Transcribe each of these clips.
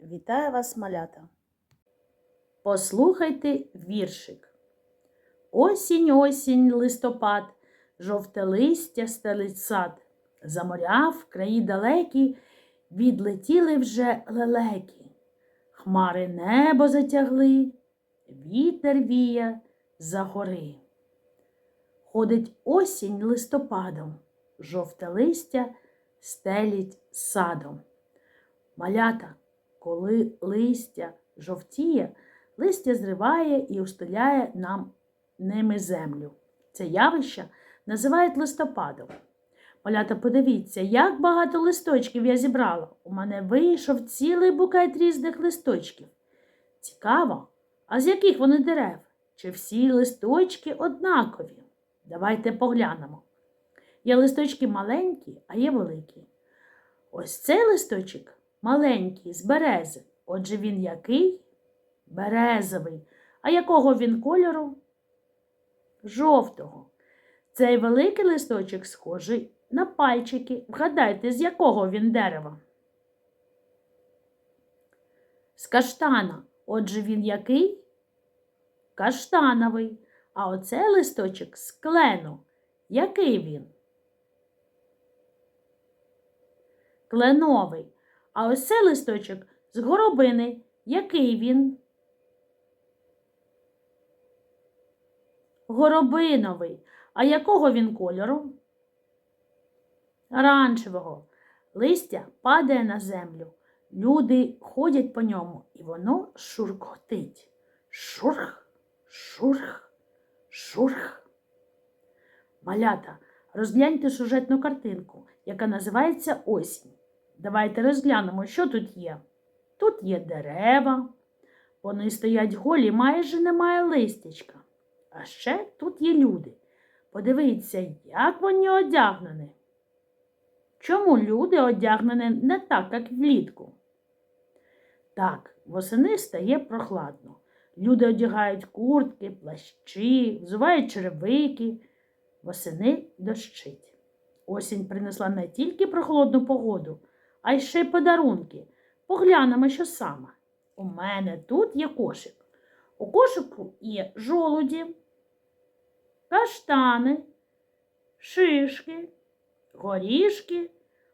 Вітаю вас, малята. Послухайте віршик. Осінь, осінь, листопад, жовте листя стелить сад. За моря в краї далекі відлетіли вже лелеки. Хмари небо затягли, вітер віє за гори. Ходить осінь листопадом, жовте листя стелить садом. Малята, коли листя жовтіє, листя зриває і устеляє нам ними землю. Це явище називають листопадом. Малята, подивіться, як багато листочків я зібрала. У мене вийшов цілий букет різних листочків. Цікаво, а з яких вони дерев? Чи всі листочки однакові? Давайте поглянемо. Є листочки маленькі, а є великі. Ось цей листочок маленький, з берези. Отже, він який? Березовий. А якого він кольору? Жовтого. Цей великий листочок схожий на пальчики. Вгадайте, з якого він дерева? З каштана. Отже, він який? Каштановий. А оцей листочок з клену. Який він? Кленовий. А ось цей листочок з горобини. Який він? Горобиновий. А якого він кольору? Оранжевого. Листя падає на землю. Люди ходять по ньому, і воно шуркотить. Шурх, шурх, шурх. Малята, розгляньте сюжетну картинку, яка називається Осінь. Давайте розглянемо, що тут є. Тут є дерева, вони стоять голі, майже немає листячка. А ще тут є люди. Подивіться, як вони одягнені. Чому люди одягнені не так, як влітку? Так, восени стає прохладно. Люди одягають куртки, плащі, взувають черевики. Восени дощить. Осінь принесла не тільки прохолодну погоду, а й ще й подарунки. Поглянемо, що саме. У мене тут є кошик. У кошику є жолуді, каштани, шишки, горішки,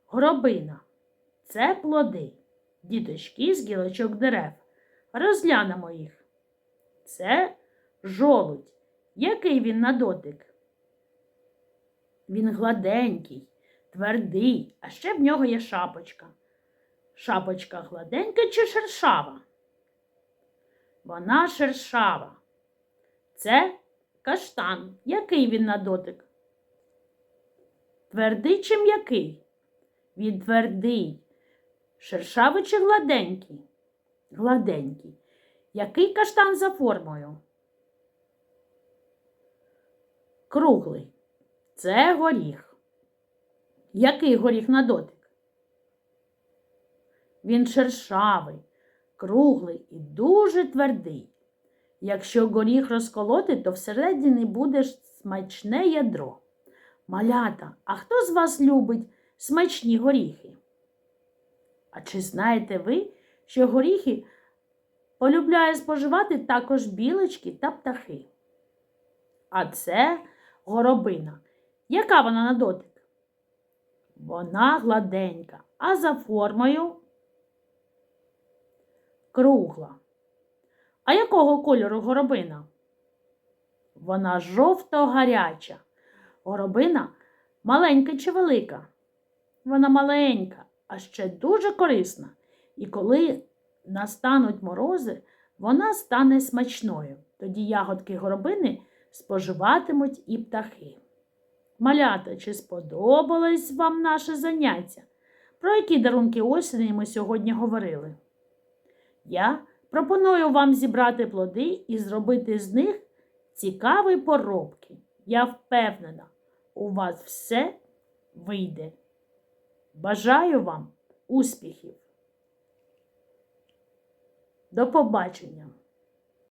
гробина. Це плоди, діточки з гілочок дерев. Розглянемо їх. Це жолудь. Який він на дотик? Він гладенький, твердий, а ще в нього є шапочка. Шапочка гладенька чи шершава? Вона шершава. Це каштан. Який він на дотик? Твердий чи м'який? Він твердий. Шершавий чи гладенький? Гладенький. Який каштан за формою? Круглий. Це горіх. Який горіх на дотик? Він шершавий, круглий і дуже твердий. Якщо горіх розколоти, то всередині буде смачне ядро. Малята, а хто з вас любить смачні горіхи? А чи знаєте ви, що горіхи полюбляє споживати також білочки та птахи? А це горобина. Яка вона на дотик? Вона гладенька, а за формою кругла. А якого кольору горобина? Вона жовто-гаряча. Горобина маленька чи велика? Вона маленька, а ще дуже корисна. І коли настануть морози, вона стане смачною. Тоді ягодки горобини споживатимуть і птахи. Малята, чи сподобалось вам наше заняття? Про які дарунки осені ми сьогодні говорили? Я пропоную вам зібрати плоди і зробити з них цікаві поробки. Я впевнена, у вас все вийде. Бажаю вам успіхів! До побачення!